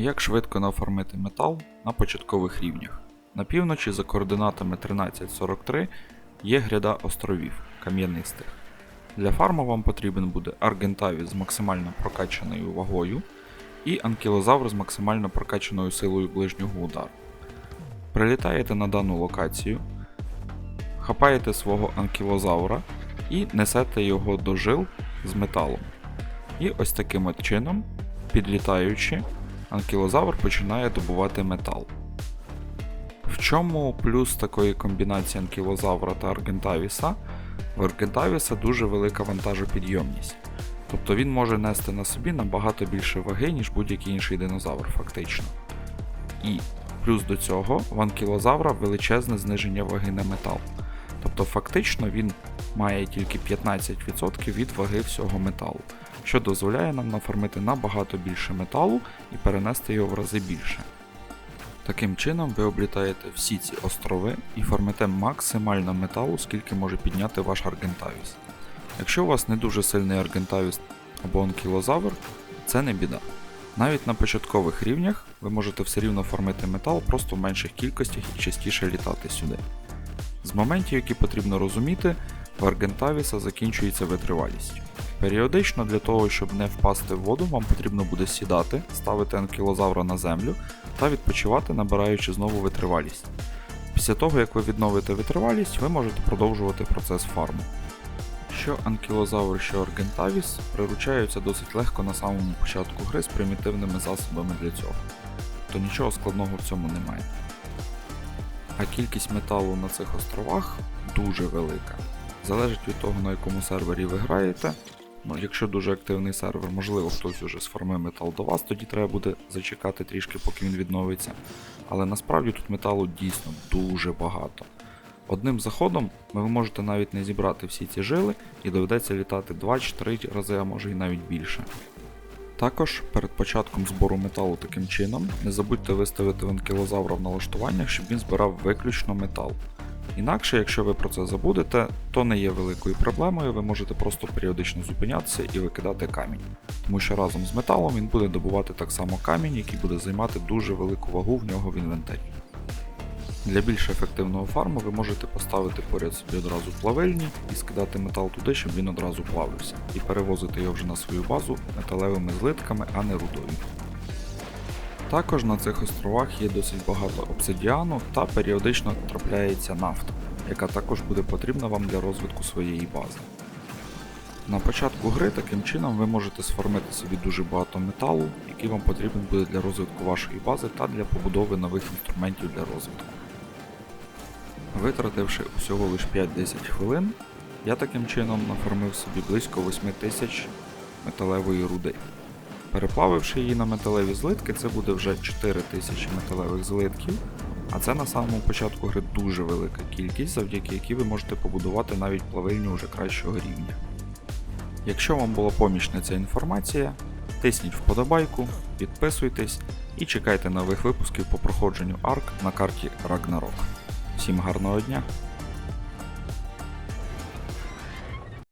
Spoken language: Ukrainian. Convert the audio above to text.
Як швидко нафармити метал на початкових рівнях? На півночі за координатами 1343 є гряда островів кам'янистих. Для фарму вам потрібен буде аргентаві з максимально прокачаною вагою і анкілозавр з максимально прокачаною силою ближнього удару. Прилітаєте на дану локацію, хапаєте свого анкілозавра і несете його до жил з металом. І ось таким от чином, підлітаючи, анкілозавр починає добувати метал. В чому плюс такої комбінації анкілозавра та аргентавіса? В аргентавіса дуже велика вантажопідйомність. Тобто він може нести на собі набагато більше ваги, ніж будь-який інший динозавр, фактично. І плюс до цього в анкілозавра величезне зниження ваги на метал. Тобто фактично він має тільки 15% від ваги всього металу, що дозволяє нам нафармити набагато більше металу і перенести його в рази більше. Таким чином ви облітаєте всі ці острови і фармите максимально металу, скільки може підняти ваш аргентавіс. Якщо у вас не дуже сильний аргентавіс або анкілозавр, це не біда. Навіть на початкових рівнях ви можете все рівно фармити метал просто в менших кількостях і частіше літати сюди. З моментів, які потрібно розуміти, аргентавіса закінчується витривалість. Періодично для того, щоб не впасти в воду, вам потрібно буде сідати, ставити анкілозавра на землю та відпочивати, набираючи знову витривалість. Після того, як ви відновите витривалість, ви можете продовжувати процес фарму. Що анкілозавр, що аргентавіс приручаються досить легко на самому початку гри з примітивними засобами для цього, то нічого складного в цьому немає. А кількість металу на цих островах дуже велика. Залежить від того, на якому сервері ви граєте. Ну, якщо дуже активний сервер, можливо, хтось уже сформує метал до вас, тоді треба буде зачекати трішки, поки він відновиться. Але насправді тут металу дійсно дуже багато. Одним заходом ви можете навіть не зібрати всі ці жили і доведеться літати 2 чи 3 рази, а може і навіть більше. Також перед початком збору металу таким чином не забудьте виставити венкілозавра в налаштуваннях, щоб він збирав виключно метал. Інакше, якщо ви про це забудете, то не є великою проблемою, ви можете просто періодично зупинятися і викидати камінь. Тому що разом з металом він буде добувати так само камінь, який буде займати дуже велику вагу в нього в інвентарі. Для більш ефективного фарму ви можете поставити поряд собі одразу плавильні і скидати метал туди, щоб він одразу плавився, і перевозити його вже на свою базу металевими злитками, а не рудою. Також на цих островах є досить багато обсидіану та періодично трапляється нафта, яка також буде потрібна вам для розвитку своєї бази. На початку гри таким чином ви можете сформити собі дуже багато металу, який вам потрібен буде для розвитку вашої бази та для побудови нових інструментів для розвитку. Витративши усього лише 5-10 хвилин, я таким чином нафармив собі близько 8000 металевої руди. Переплавивши її на металеві злитки, це буде вже 4000 металевих злитків, а це на самому початку гри дуже велика кількість, завдяки якій ви можете побудувати навіть плавильню вже кращого рівня. Якщо вам була помічна ця інформація, тисніть вподобайку, підписуйтесь і чекайте нових випусків по проходженню арк на карті Ragnarok. Всім гарного дня!